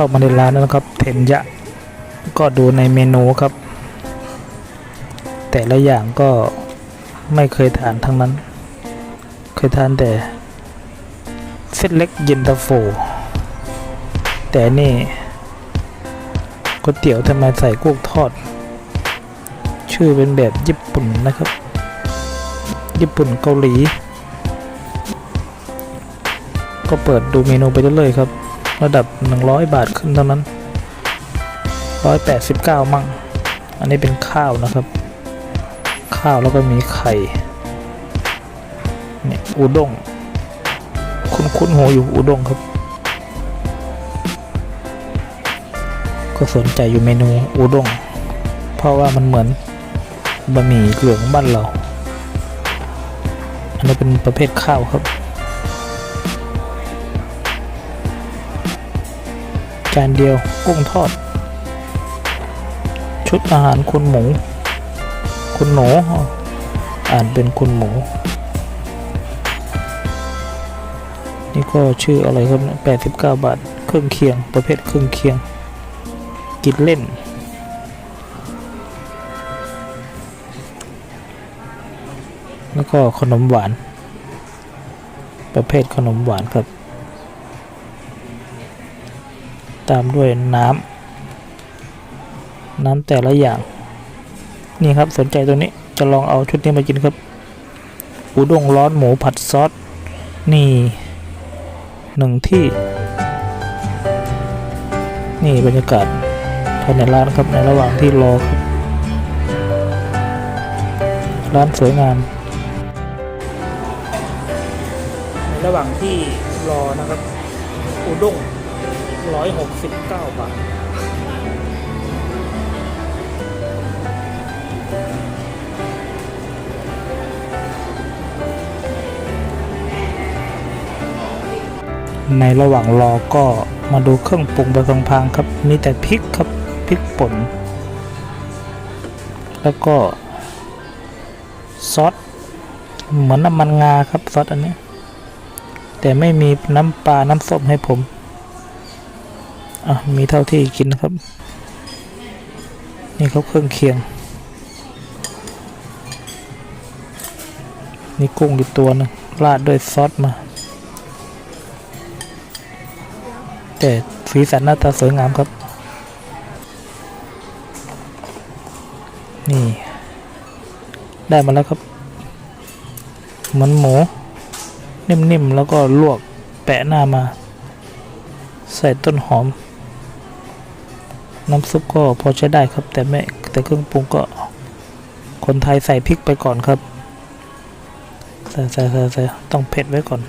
เข้ามาในร้านแล้วนะครับเทนยะก็ดูในเมนูครับ แต่ละอย่างก็ไม่เคยทานทั้งนั้น เคยทานแต่เส้นเล็กเย็นตาโฟ แต่นี่ก๋วยเตี๋ยวทำไมใส่กุ้งทอด ชื่อเป็นแบบญี่ปุ่นนะครับ ญี่ปุ่นเกาหลี ก็เปิดดูเมนูไปเรื่อยๆครับ ระดับ 100 บาทขึ้นเท่านั้น 189 มั่ง อันนี้เป็นข้าวนะครับ ข้าวแล้วก็มีไข่เนี่ยอุด้ง คุ้นคุ้นหัวอยู่อุด้งครับ ก็สนใจอยู่เมนูอุด้ง เพราะว่ามันเหมือนบะหมี่เหลืองบ้านเรา อันนี้เป็นประเภทข้าวครับ จานเดียวกุ้งทอด ชุดอาหารคุณหมู คุณหนูอ่านเป็นคุณหมู นี่ก็ชื่ออะไรครับเนี่ย89บาท เครื่องเคียง ประเภทเครื่องเคียง กินเล่น แล้วก็ขนมหวาน ประเภทขนมหวานครับ ตามด้วยน้ำน้ำแต่ละอย่าง นี่ครับสนใจตัวนี้จะลองเอาชุดนี้มากินครับ อุด้งร้อนหมูผัดซอส นี่หนึ่งที่ นี่บรรยากาศภายในร้านครับในระหว่างที่รอครับ ร้านสวยงาม ในระหว่างที่รอนะครับ อุด้ง 169 บาท ในระหว่างรอก็มาดูเครื่องปรุงไปพลางๆครับ มีแต่พริกครับพริกป่น แล้วก็ ซอส เหมือนน้ำมันงาครับซอสอันนี้ แต่ไม่มีน้ำปลา น้ำส้มให้ผม อะมีเท่าที่กินนะครับ นี่เขาเครื่องเคียง นี่กุ้งอยู่ตัวนึงราดด้วยซอสมา แต่สีสันหน้าตาสวยงามครับ นี่ ได้มาแล้วครับ เหมือนหมู นิ่มๆ แล้วก็ลวกแปะหน้ามา ใส่ต้นหอม น้ำซุปก็พอใช้ได้ครับ แต่ไม่แต่เครื่องปรุงก็ คนไทยใส่พริกไปก่อนครับใส่ใส่ใส่ใส่ต้องเผ็ดไว้ก่อน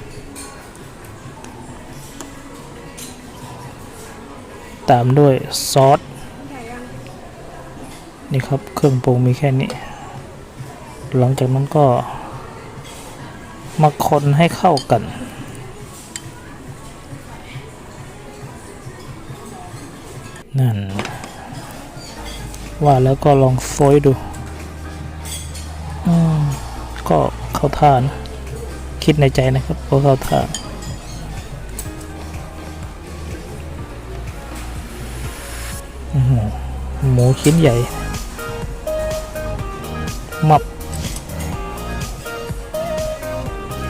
ตามด้วยซอสนี่ครับเครื่องปรุงมีแค่นี้ หลังจากนั้นก็ มาคนให้เข้ากันนั่น ว่าแล้วก็ลองโฟยดูอืมก็เข้าท่านะคิดในใจนะครับว่าเข้าท่าหือหมูชิ้นใหญ่ มับ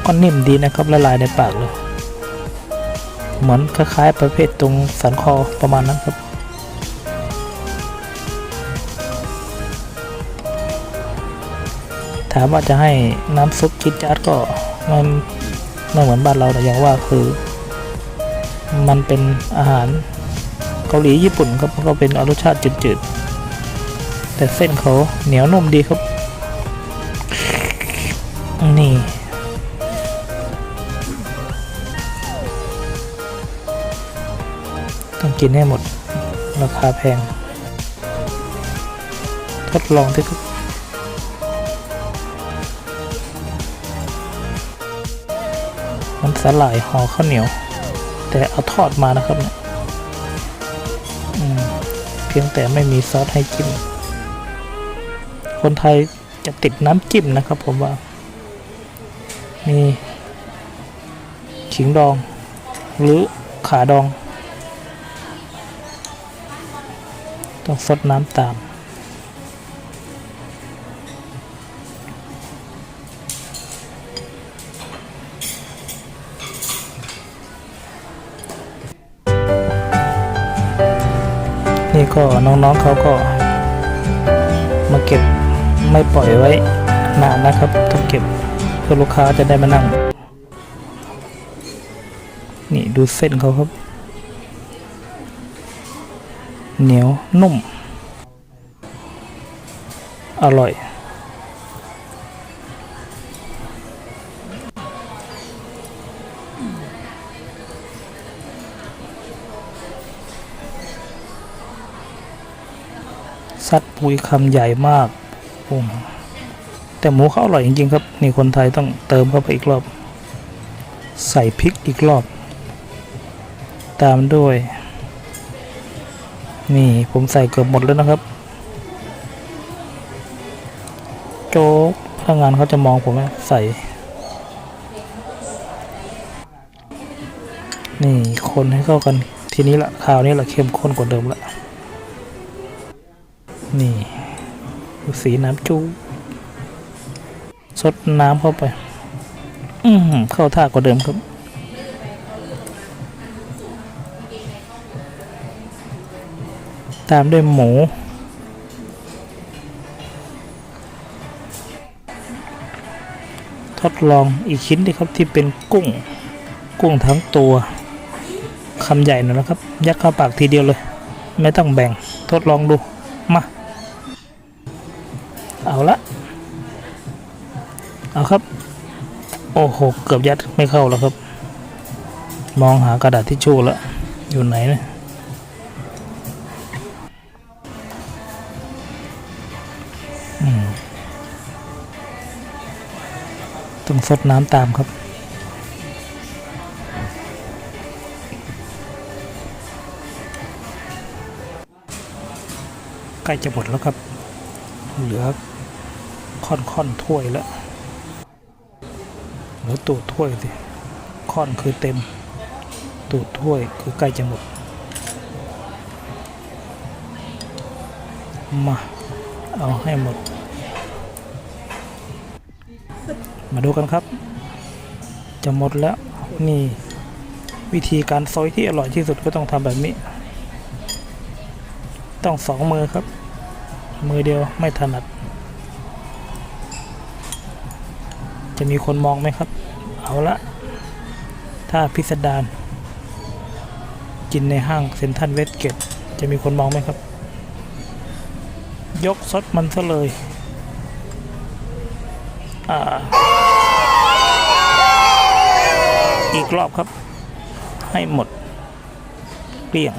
ก็นิ่มดีนะครับละลายในปากเลย เหมือนคล้ายๆประเภทตรงสันคอประมาณนั้นครับ ถามว่าจะให้น้ำซุปคิดจัดก็มันไม่เหมือนบ้านเราแต่อย่างว่าคือ มันเป็นอาหารเกาหลีญี่ปุ่นครับก็เป็นรสชาติจืดๆ แต่เส้นเขาเหนียวนุ่มดีครับ นี่ต้องกินให้หมด ราคาแพง ทดลองที่ครั สลายห่อข้าวเหนียว แต่เอาทอดมานะครับเนี่ยเพียงแต่ไม่มีซอสให้จิ้ม คนไทยจะติดน้ำจิ้มนะครับผมว่า มี ขิงดอง หรือขาดอง ต้องซดน้ำตาม ก็น้องๆเขาก็มาเก็บไม่ปล่อยไว้นานนะครับ ต้องเก็บเพื่อลูกค้าจะได้มานั่ง นี่ดูเส้นเขาครับ เหนียวนุ่ม อร่อย ซัดปุยคำใหญ่มากโอ้แต่หมูเขาอร่อยจริงๆครับ นี่คนไทยต้องเติมเข้าไปอีกรอบ ใส่พริกอีกรอบ ตามด้วย นี่ผมใส่เกือบหมดแล้วนะครับ โจ๊กพนักงานเขาจะมองผมไหมใส่ นี่คนให้เข้ากันทีนี้ละคราวนี้ละเข้มข้นกว่าเดิมละ นี่สีน้ำจูสดน้ำเข้าไป อืมเข้าท่ากว่าเดิมครับ ตามด้วยหมู ทดลองอีกชิ้นที่ครับที่เป็นกุ้ง กุ้งทั้งตัวคำใหญ่หน่อยนะครับ ยัดเข้าปากทีเดียวเลย ไม่ต้องแบ่งทดลองดู มา โอ้โห เกือบยัดไม่เข้าแล้วครับ มองหากระดาษทิชชู่แล้ว อยู่ไหนเนะอืมต้องสดน้ำตามครับ ใกล้จะหมดแล้วครับ เหลือค่อนค่อนๆถ้วยแล้ว หรือตูดถ้วยสิค่อนคือเต็ม ตูดถ้วยคือใกล้จะหมด มา เอาให้หมด มาดูกันครับ จะหมดแล้ว นี่วิธีการซอยที่อร่อยที่สุดก็ต้องทำแบบนี้ ต้องสองมือครับ มือเดียวไม่ถนัด จะมีคนมองไหมครับ เอาละถ้าพิสดารกินในห้างเซ็นทรัลเวสเกตจะมีคนมองไหมครับ ยกซดมันซะเลย อ่า อีกรอบครับ ให้หมดเกลี้ยง